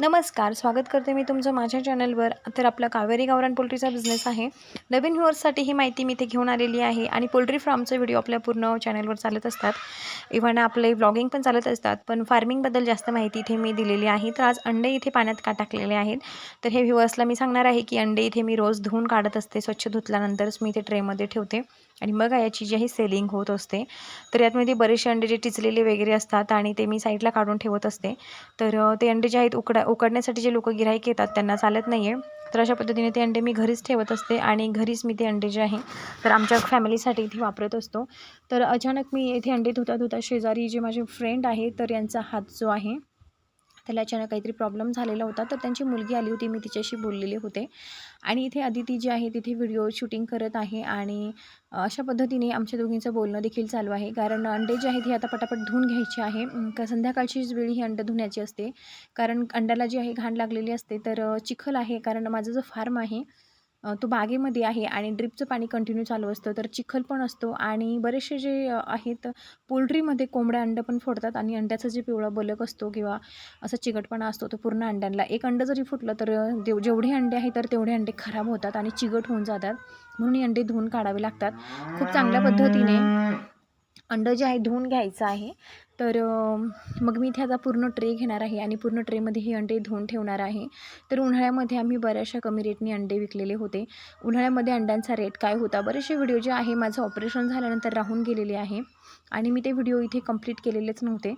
नमस्कार स्वागत करते मी तुमचं माझ्या चॅनलवर. तर आपला कावेरी गावरान पोल्ट्रीचा बिझनेस आहे. नवीन व्ह्युअर्ससाठी ही माहिती मी इथे घेऊन आलेली आहे आणि पोल्ट्री फार्मचे व्हिडिओ आपल्या पूर्ण चॅनलवर चालत असतात. इव्हन आपले ब्लॉगिंग पण चालत असतात पण फार्मिंगबद्दल जास्त माहिती इथे मी दिलेली आहे. तर आज अंडे इथे पाण्यात का टाकलेले आहेत? तर हे व्ह्युअर्सला मी सांगणार आहे की अंडे इथे मी रोज धुवून काढत असते स्वच्छ धुतल्यानंतरच मी इथे ट्रेमध्ये ठेवते. आणि मग याची जी आहे सेलिंग होत असते तर यातमध्ये बरेचसे अंडे जे टिचलेले वगैरे असतात आणि ते मी साईडला काढून ठेवत असते. तर ते अंडे जे आहेत उकडा उकडण्यासाठी जे लोक गिराईक येतात त्यांना चालत नाही आहे तर अशा पद्धतीने ते अंडे मी घरीच ठेवत असते आणि घरीच मी ते अंडे जे आहे तर आमच्या फॅमिलीसाठी इथे वापरत असतो. तर अचानक मी इथे अंडे धुता धुता शेजारी जे माझे फ्रेंड आहे तर यांचा हात जो आहे त्याला अचानक काहीतरी प्रॉब्लेम झालेला होता. तर त्यांची मुलगी आली होती. मी तिच्याशी बोललेले होते. आणि इथे अदिती जी आहे तिथे व्हिडिओ शूटिंग करत आहे आणि अशा पद्धतीने आमच्या दोघींचं बोलणं देखील चालू आहे. कारण अंडे जे आहेत हे आता पटापट धुवून घ्यायचे आहे. का संध्याकाळचीच वेळी ही अंडं धुण्याची असते. कारण अंड्याला जी आहे घाण लागलेली असते. तर चिखल आहे. कारण माझं जो फार्म आहे अ, तो बागेमध्ये आहे आणि ड्रिपचं पाणी कंटिन्यू चालू असतं तर चिखल पण असतो आणि बरेचसे जे अ, आहेत पोल्ट्रीमध्ये कोंबड्या अंडं पण फोडतात आणि अंड्याचा जे पिवळा बलक असतो किंवा असा चिकटपणा असतो तो पूर्ण अंड्यांना. एक अंडं जरी फुटलं तर अ, देव जेवढे अंडे आहे तर तेवढे अंडे खराब होतात आणि चिकट होऊन जातात. म्हणून ही अंडे धुवून काढावे लागतात. खूप चांगल्या पद्धतीने अंडं जे आहे धुवून घ्यायचं आहे. तर मग मी इथे आता पूर्ण ट्रे घेणार आहे आणि पूर्ण ट्रेमध्ये हे अंडे धुवून ठेवणार आहे. तर उन्हाळ्यामध्ये आम्ही बऱ्याचशा कमी रेटने अंडे विकलेले होते. उन्हाळ्यामध्ये अंड्यांचा रेट काय होता? बरेचसे व्हिडिओ जे आहे माझं ऑपरेशन झाल्यानंतर राहून गेलेले आहे. आणि मी ते व्हिडिओ इथे कंप्लीट केलेलेच नव्हते.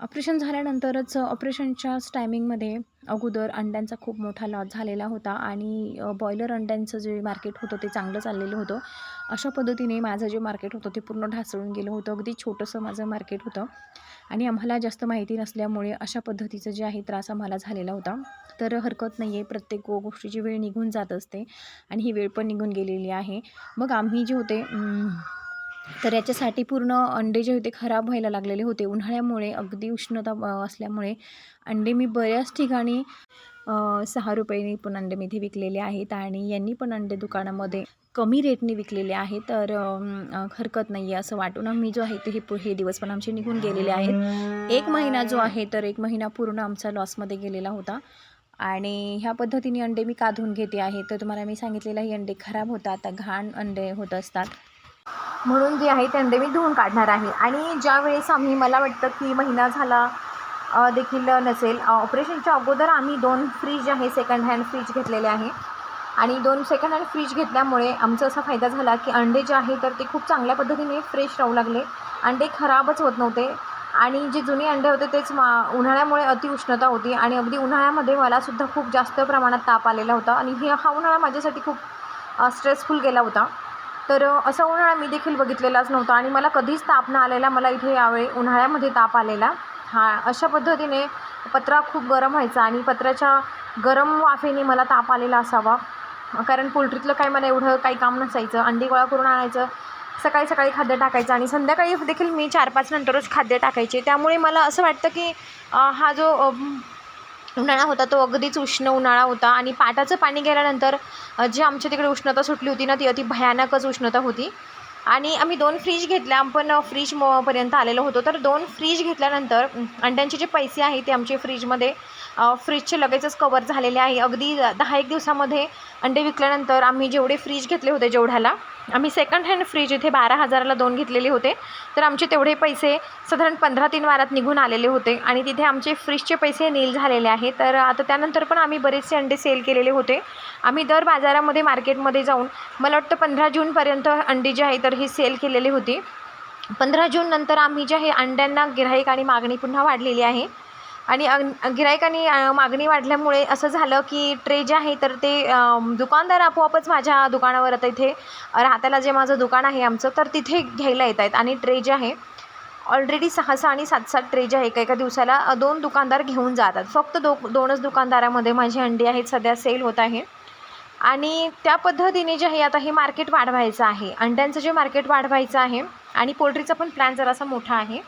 ऑपरेशन झाल्यानंतरच ऑपरेशनच्याच टायमिंगमध्ये अगोदर अंड्यांचा खूप मोठा लॉस झालेला होता आणि बॉयलर अंड्यांचं जे मार्केट होतं ते चांगलं चाललेलं होतं. अशा पद्धतीने माझं जे मार्केट होतं ते पूर्ण ढासळून गेलं होतं. अगदी छोटंसं माझं मार्केट होतं. आणि आम्हाला जास्त माहिती नसल्यामुळे अशा पद्धतीचं जे आहे त्रास आम्हाला झालेला होता. तर हरकत नाही आहे प्रत्येक गोष्टीची वेळ निघून जात असते आणि ही वेळ पण निघून गेलेली आहे. मग आम्ही जे होते तर याच्यासाठी पूर्ण अंडे जे होते खराब व्हायला लागलेले होते. उन्हाळ्यामुळे अगदी उष्णता असल्यामुळे अंडे मी बऱ्याच ठिकाणी सहा रुपयांनी पण अंडे मी इथे विकलेले आहेत आणि यांनी पण अंडे दुकानामध्ये कमी रेटने विकलेले आहेत. तर हरकत नाही आहे असं वाटून आम्ही जो आहे ते हे हे दिवस पण आमचे निघून गेलेले आहेत. एक महिना जो आहे तर एक महिना पूर्ण आमचा लॉसमध्ये गेलेला होता. आणि ह्या पद्धतीने अंडे मी काढून घेते आहे. तर तुम्हाला मी सांगितलेलं ही अंडे खराब होतात घाण अंडे होत असतात. म्हणून जे आहे ते अंडे मी धुवून काढणार आहे. आणि ज्या वेळेस आम्ही मला वाटतं की महिना झाला देखील नसेल ऑपरेशनच्या अगोदर आम्ही दोन फ्रीज आहे सेकंड हँड फ्रीज घेतलेले आहे. आणि दोन सेकंड हँड फ्रीज घेतल्यामुळे आमचा असा फायदा झाला की अंडे जे आहे तर ते खूप चांगल्या पद्धतीने फ्रेश राहू लागले. अंडे खराबच होत नव्हते. आणि जे जुने अंडे होते तेच मा उन्हाळ्यामुळे अति उष्णता होती. आणि अगदी उन्हाळ्यामध्ये मलासुद्धा खूप जास्त प्रमाणात ताप आलेला होता. आणि हे हा उन्हाळा माझ्यासाठी खूप स्ट्रेसफुल गेला होता. तर असा उन्हाळा मी देखील बघितलेलाच नव्हता आणि मला कधीच ताप न आलेला मला इथे यावेळी उन्हाळ्यामध्ये ताप आलेला. हा अशा पद्धतीने पत्रा खूप गरम व्हायचा आणि पत्र्याच्या गरम वाफेने मला ताप आलेला असावा. कारण पोल्ट्रीतलं काय मला एवढं काही काम नसायचं. अंडी गोळा करून आणायचं सकाळी सकाळी खाद्य टाकायचं आणि संध्याकाळी देखील मी चार पाच नंतरच खाद्य टाकायचे. त्यामुळे मला असं वाटतं की हा जो उन्हाळा होता तो अगदीच उष्ण उन्हाळा होता आणि पाटाचं पाणी गेल्यानंतर जी आमच्या तिकडे उष्णता सुटली होती ना ती अति भयानकच उष्णता होती. आणि आम्ही दोन फ्रीज घेतल्या पण फ्रीज म पर्यंत आलेलो होतो. तर दोन फ्रीज घेतल्यानंतर अंड्यांचे जे पैसे आहे ते आमचे फ्रीजमध्ये फ्रीजचे लगेचच कवर झालेले आहे. अगदी दहा एक दिवसामध्ये अंडे विकल्यानंतर आम्ही जेवढे फ्रीज घेतले होते जेवढ्याला आम्ही सेकंड हँड फ्रीज इथे बारा हजाराला दोन घेतलेले होते. तर आमचे तेवढे पैसे साधारण पंधरा तीन वारात निघून आलेले होते. आणि तिथे आमचे फ्रीजचे पैसे नील झालेले आहे. तर आता त्यानंतर पण आम्ही बरेचसे अंडे सेल केलेले होते. आम्ही दर बाजारामध्ये मार्केटमध्ये जाऊन मला वाटतं पंधरा जूनपर्यंत अंडी जी आहे तर ही सेल केलेली होती. पंधरा जून नंतर आम्ही जे आहे अंड्यांना गिऱ्हाईक आणि मागणी पुन्हा वाढलेली आहे. आणि अं- गिऱ्हाईकांनी मागणी वाढल्यामुळे असं झालं की ट्रे जे आहे तर ते दुकानदार आपोआपच माझ्या दुकानावर आता इथे राहत्याला जे माझं दुकान आहे आमचं तर तिथे घ्यायला येत आहेत. आणि ट्रे जे आहे ऑलरेडी सहा सहा आणि सात सात ट्रे जे आहे एका एका दिवसाला दोन दुकानदार घेऊन जातात. फक्त दो दोनच दुकानदारामध्ये माझी अंडी आहेत सध्या सेल होत आहे. आणि त्या पद्धतीने जे आहे आता हे मार्केट वाढवायचं आहे. अंड्यांचं जे मार्केट वाढवायचं आहे आणि पोल्ट्रीचा पण प्लॅन जरासा मोठा आहे.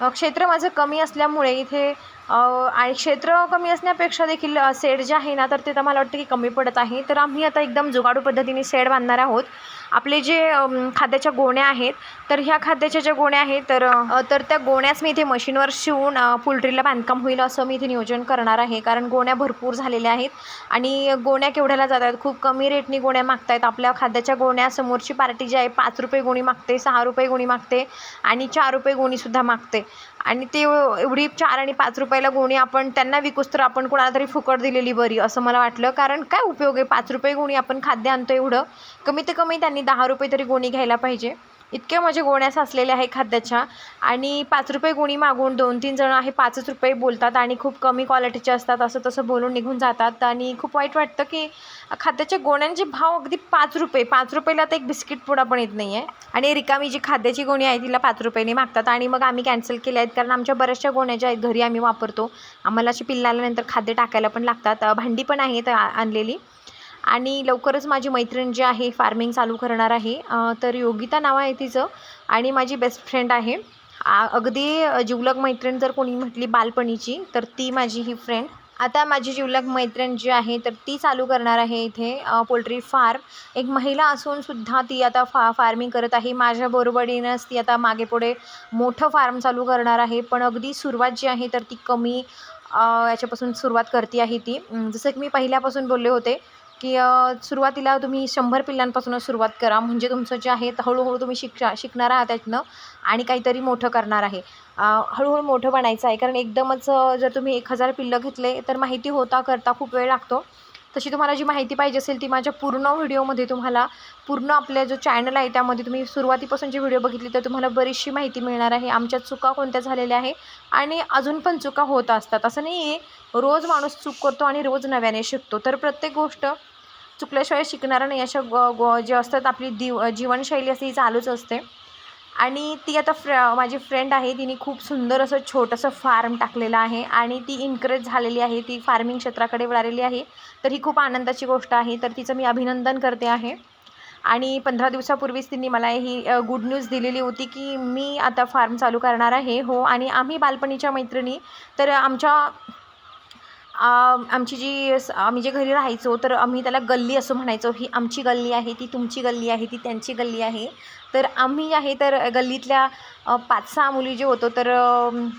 क्षेत्र माझं कमी असल्यामुळे इथे आणि क्षेत्र कमी असण्यापेक्षा देखील सेड जे आहे ना तर ते तर मला वाटतं की कमी पडत आहे. तर आम्ही आता एकदम जुगाडू पद्धतीने शेड बांधणार आहोत. आपले जे खाद्याच्या गोण्या आहेत तर ह्या खाद्याच्या ज्या गोण्या आहेत तर तर त्या गोण्याच मी इथे मशीनवर शिवून पोल्ट्रीला बांधकाम होईल असं मी इथे नियोजन करणार आहे. कारण गोण्या भरपूर झालेल्या आहेत आणि गोण्या केवढ्याला जातात? खूप कमी रेटनी गोण्या मागतायत. आपल्या खाद्याच्या गोण्या समोरची पार्टी जी आहे पाच रुपये गोणी मागते सहा रुपये गोणी मागते आणि चार रुपये गोणीसुद्धा मागते. आणि ते एवढी चार आणि पाच रुपयाला गोणी आपण त्यांना विकूस तर आपण कोणाला तरी फुकट दिलेली बरी असं मला वाटलं. कारण काय उपयोग आहे? पाच रुपये गोणी आपण खाद्य आणतो एवढं. कमीत कमी त्यांनी दहा रुपये तरी गोणी घ्यायला पाहिजे. इतक्या माझ्या गोण्या साचलेल्या आहे खाद्याच्या. आणि पाच रुपये गोणी मागून दोन तीन जण आहे पाचच रुपये बोलतात आणि खूप कमी क्वालिटीचे असतात असं तसं बोलून निघून जातात. आणि खूप वाईट वाटतं की खाद्याच्या गोण्यांचे भाव अगदी पाच रुपये पाच रुपयाला तर एक बिस्किट पुडा पण येत नाही आहे आणि रिकामी जी खाद्याची गोणी आहे तिला पाच रुपयाने मागतात. आणि मग आम्ही कॅन्सल केल्या आहेत कारण आमच्या बऱ्याचशा गोण्या ज्या आहेत घरी आम्ही वापरतो. आम्हाला अशी पिल्लं आल्यानंतर खाद्य टाकायला पण लागतात. भांडी पण आहेत आणलेली. आणि लवकरच माझी मैत्रीण जी आहे फार्मिंग चालू करणार आहे. तर योगिता नाव आहे तिचं आणि माझी बेस्ट फ्रेंड आहे. आ- अगदी जिवलग मैत्रीण जर कोणी म्हटली बालपणीची तर ती माझी ही फ्रेंड आता माझी जिवलग मैत्रीण जी आहे तर ती चालू करणार आहे इथे पोल्ट्री फार्म एक महिला असून सुद्धा ती आता फा फार्मिंग करत आहे. माझ्या बरोबरीनंच ती आता मागे पुढे मोठं फार्म चालू करणार आहे. पण अगदी सुरुवात जी आहे तर ती कमी याच्यापासून सुरुवात करते आहे ती. जसं की मी पहिल्यापासून बोलले होते की सुरुवातीला तुम्ही शंभर पिल्लांपासूनच सुरुवात करा. म्हणजे तुमचं जे आहे तर हळूहळू तुम्ही शिक्षा शिकणार आहात त्यातनं आणि काहीतरी मोठं करणार आहे. हळूहळू मोठं बनायचं आहे. कारण एकदमच जर तुम्ही एक हजार पिल्लं घेतले तर माहिती होता करता खूप वेळ लागतो. तशी तुम्हाला जी माहिती पाहिजे असेल ती माझ्या पूर्ण व्हिडिओमध्ये तुम्हाला पूर्ण आपल्या जो चॅनल आहे त्यामध्ये तुम्ही सुरुवातीपासून जी व्हिडिओ बघितली तर तुम्हाला बरीचशी माहिती मिळणार आहे. आमच्या चुका कोणत्या झालेल्या आहे आणि अजून पण चुका होत असतात. असं नाही आहे रोज माणूस चूक करतो आणि रोज नव्याने शिकतो. तर प्रत्येक गोष्ट चुकल्याशिवाय शिकणारा नाही अशा ग ग जे असतात आपली दिव जीवनशैली असते ही चालूच असते. आणि ती आता फ्र माझी फ्रेंड आहे तिने खूप सुंदर असं छोटंसं फार्म टाकलेलं आहे आणि ती इन्करेज झालेली आहे ती फार्मिंग क्षेत्राकडे वळालेली आहे. तर ही खूप आनंदाची गोष्ट आहे तर तिचं मी अभिनंदन करते आहे. आणि पंधरा दिवसापूर्वीच तिने मला ही गुड न्यूज दिलेली होती की मी आता फार्म चालू करणार आहे हो. आणि आम्ही बालपणीच्या मैत्रिणी तर आमच्या आमची जी आम्ही जे घरी राहायचो तर आम्ही त्याला गल्ली असं म्हणायचो. ही आमची गल्ली आहे ती तुमची गल्ली आहे ती त्यांची गल्ली आहे. तर आम्ही आहे तर गल्लीतल्या पाच सहा मुली जे होतो तर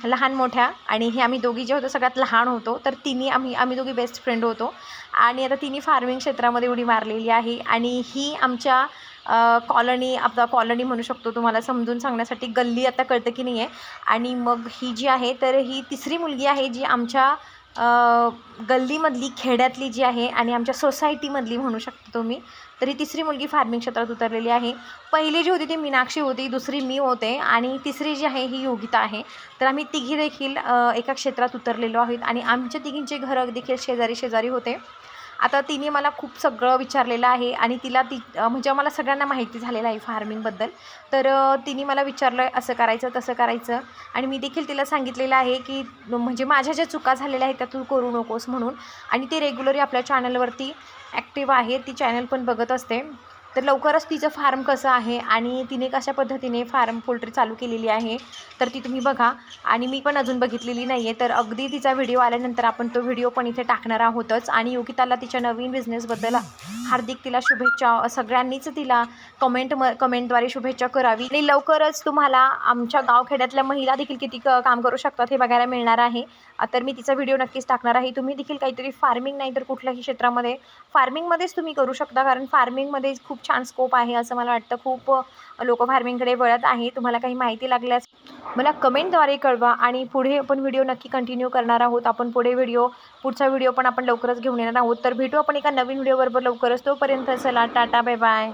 लहान मोठ्या आणि हे आम्ही दोघी जे होतो सगळ्यात लहान होतो तर तिन्ही आम्ही आम्ही दोघी बेस्ट फ्रेंड होतो. आणि आता तिन्ही फार्मिंग क्षेत्रामध्ये उडी मारलेली आहे. आणि ही आमच्या कॉलनी आपला कॉलनी म्हणू शकतो तुम्हाला समजून सांगण्यासाठी गल्ली आता कळतं की नाही आहे आणि मग ही जी आहे तर ही तिसरी मुलगी आहे जी आमच्या गल्लीमधली खेड्यातली जी आहे आणि आमच्या सोसायटीमधली म्हणू शकतो तुम्ही तर ही तिसरी मुलगी फार्मिंग क्षेत्रात उतरलेली आहे. पहिली जी होती ती मीनाक्षी होती दुसरी मी होते आणि तिसरी जी आहे ही योगिता आहे. तर आम्ही तिघी देखील एका क्षेत्रात उतरलेलो आहोत आणि आमच्या तिघींचे घरं देखील शेजारी शेजारी होते. आता तिने मला खूप सगळं विचारलेलं आहे आणि तिला ती म्हणजे मला सगळ्यांना माहिती झालेलं आहे फार्मिंगबद्दल. तर तिने मला विचारलं असं करायचं तसं करायचं. आणि मी देखील तिला सांगितलेलं आहे की म्हणजे माझ्या ज्या चुका झालेल्या आहेत त्या तू करू नकोस म्हणून. आणि ती रेग्युलरली आपल्या चॅनलवरती ॲक्टिव्ह आहे. ती चॅनल पण बघत असते. तर लवकरच तिचं फार्म कसं आहे आणि तिने कशा पद्धतीने फार्म पोल्ट्री चालू केलेली आहे तर ती तुम्ही बघा. आणि मी पण अजून बघितलेली नाही आहे तर अगदी तिचा व्हिडिओ आल्यानंतर आपण तो व्हिडिओ पण इथे टाकणार आहोतच. आणि योगिताला तिच्या नवीन बिझनेसबद्दल हार्दिक तिला शुभेच्छा सगळ्यांनीच तिला कमेंट म कमेंटद्वारे शुभेच्छा करावी. आणि लवकरच तुम्हाला आमच्या गावखेड्यातल्या महिला देखील किती क काम करू शकतात हे बघायला मिळणार आहे. तर मी तिचा व्हिडिओ नक्कीच टाकणार आहे. तुम्ही देखील काहीतरी फार्मिंग नाही तर कुठल्याही क्षेत्रामध्ये फार्मिंगमध्येच तुम्ही करू शकता. कारण फार्मिंगमध्ये खूप छान स्कोप आहे असं मला वाटतं. खूप लोक फार्मिंगकडे वळत आहे तुम्हाला काही माहिती लागल्यास मला कमेंटद्वारे कळवा आणि पुढे आपण व्हिडिओ नक्की कंटिन्यू करणार आहोत. आपण पुढे व्हिडिओ पुढचा व्हिडिओ पण आपण लवकरच घेऊन येणार आहोत. तर भेटू आपण एका नवीन व्हिडिओबरोबर लवकरच. तोपर्यंत चला टाटा बाय बाय